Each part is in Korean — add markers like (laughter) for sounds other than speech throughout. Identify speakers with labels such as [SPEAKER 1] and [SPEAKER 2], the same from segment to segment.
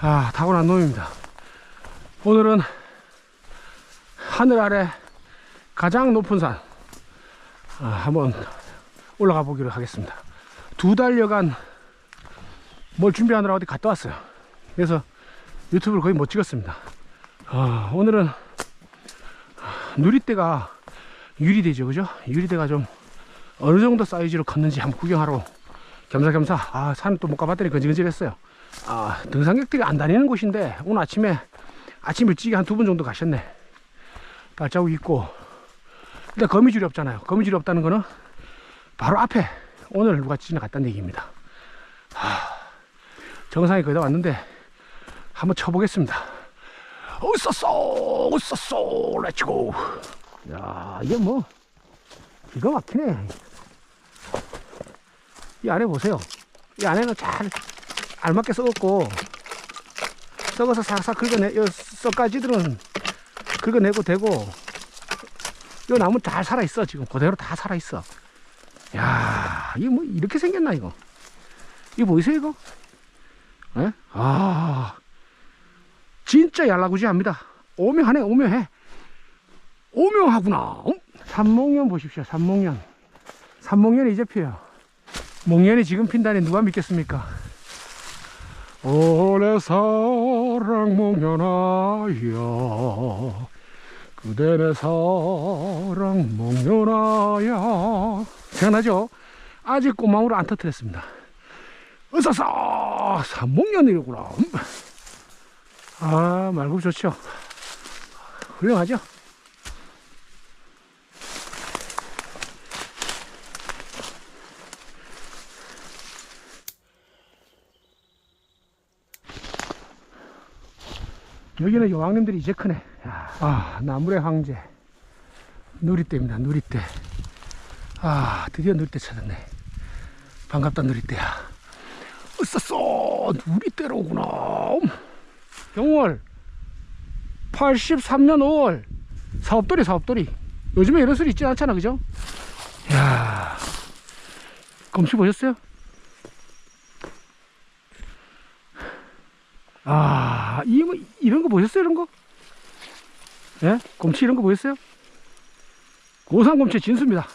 [SPEAKER 1] 아, 타고난 놈입니다. 오늘은 하늘 아래 가장 높은 산 아, 한번 올라가 보기로 하겠습니다. 두 달여간 뭘 준비하느라 어디 갔다 왔어요. 그래서 유튜브를 거의 못 찍었습니다. 아, 오늘은 누리대가 유리대죠, 그죠? 유리대가 좀 어느 정도 사이즈로 컸는지 한번 구경하러 겸사겸사 아, 산을 또못 가봤더니 건지건지했어요. 아, 등산객들이 안 다니는 곳인데 오늘 아침에 아침 일찍 한 두 분 정도 가셨네. 발자국 있고 일단 거미줄이 없잖아요. 거미줄이 없다는 거는 바로 앞에 오늘 누가 지나갔다는 얘기입니다. 하, 정상에 거의 다 왔는데 한번 쳐보겠습니다. 으쌰쏘 으쌰쏘 렛츠고 야 이게 뭐 기가 막히네 이 안에 보세요 이 안에는 잘 알맞게 썩었고 썩어서 싹싹 긁어내 요 썩가지들은 긁어내고 되고 요 나무 잘 살아있어 지금. 그대로 다 살아있어. 야 이게 뭐 이렇게 생겼나 이거? 이거 보이세요 이거? 예? 아 진짜 얄라구지합니다. 오묘하네 오묘해. 오묘하구나. 어? 삼목련 보십시오 삼목련 삼목련이 이제 피어요. 목련이 지금 핀다니 누가 믿겠습니까 올해 사랑 목련아야 그대 내 사랑 목련아야 생각나죠? 아직 꼬망으로 안 터뜨렸습니다. 으싸싸 삼목련이구나. 아 말굽 좋죠. 훌륭하죠 여기는 여왕님들이 이제 크네. 야, 아. 나물의 황제. 누리떼입니다 누리떼 아 드디어 누리떼 찾았네. 반갑다 누리떼야. 으싸싸 누리떼로구나. 경월. 83년 5월. 사업돌이 사업돌이. 요즘에 이런 소리 있지 않잖아 그죠? 야 검시 보셨어요? 아, 이, 뭐, 이런 거 보셨어요? 이런 거? 예? 곰치 이런 거 보셨어요? 고산 곰치 진수입니다.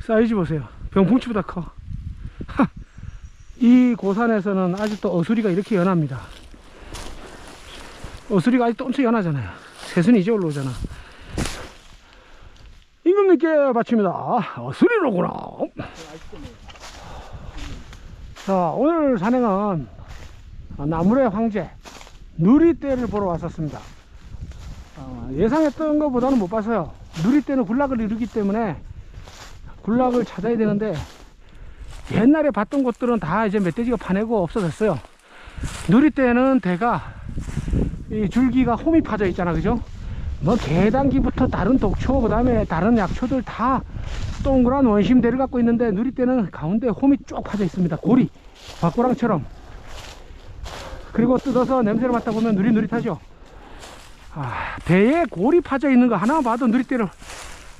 [SPEAKER 1] 사이즈 보세요. 병풍치보다 커. 하, (laughs) 이 고산에서는 아직도 어수리가 이렇게 연합니다. 어수리가 아직도 엄청 연하잖아요. 새순이 이제 올라오잖아. 임금님께 바칩니다. 어수리로구나. 자, 오늘 산행은 나물의 황제 누리떼를 보러 왔었습니다. 어, 예상했던 것보다는 못 봤어요. 누리떼는 군락을 이루기 때문에 군락을 찾아야 되는데 옛날에 봤던 곳들은 다 이제 멧돼지가 파내고 없어졌어요. 누리떼는 대가 이 줄기가 홈이 파져 있잖아, 그죠? 뭐 개단기부터 다른 독초, 그 다음에 다른 약초들 다 동그란 원심대를 갖고 있는데 누리떼는 가운데 홈이 쭉 파져 있습니다. 고리, 박고랑처럼. 그리고 뜯어서 냄새를 맡아보면 누릿누릿하죠. 아, 배에 골이 파져 있는 거 하나만 봐도 누리떼를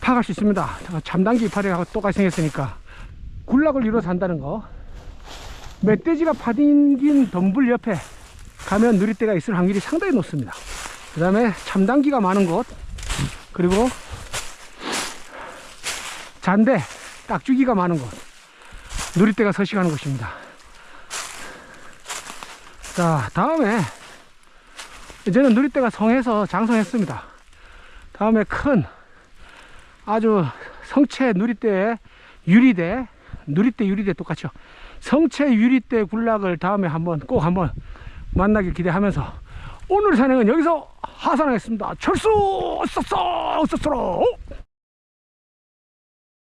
[SPEAKER 1] 파갈 수 있습니다. 잠단기 이파리하고 똑같이 생겼으니까. 군락을 이루어 산다는 거. 멧돼지가 파딩긴 덤불 옆에 가면 누리떼가 있을 확률이 상당히 높습니다. 그 다음에 참단기가 많은 곳, 그리고 잔대, 딱주기가 많은 곳, 누리떼가 서식하는 곳입니다. 자, 다음에 이제는 누리떼가 성해서 장성했습니다. 다음에 큰 아주 성체 누리떼 유리대, 누리떼 유리대 똑같죠. 성체 유리떼 군락을 다음에 한번 꼭 한번 만나길 기대하면서 오늘 산행은 여기서 하산하겠습니다. 철수! 쏘쏘! 쏘쏘로!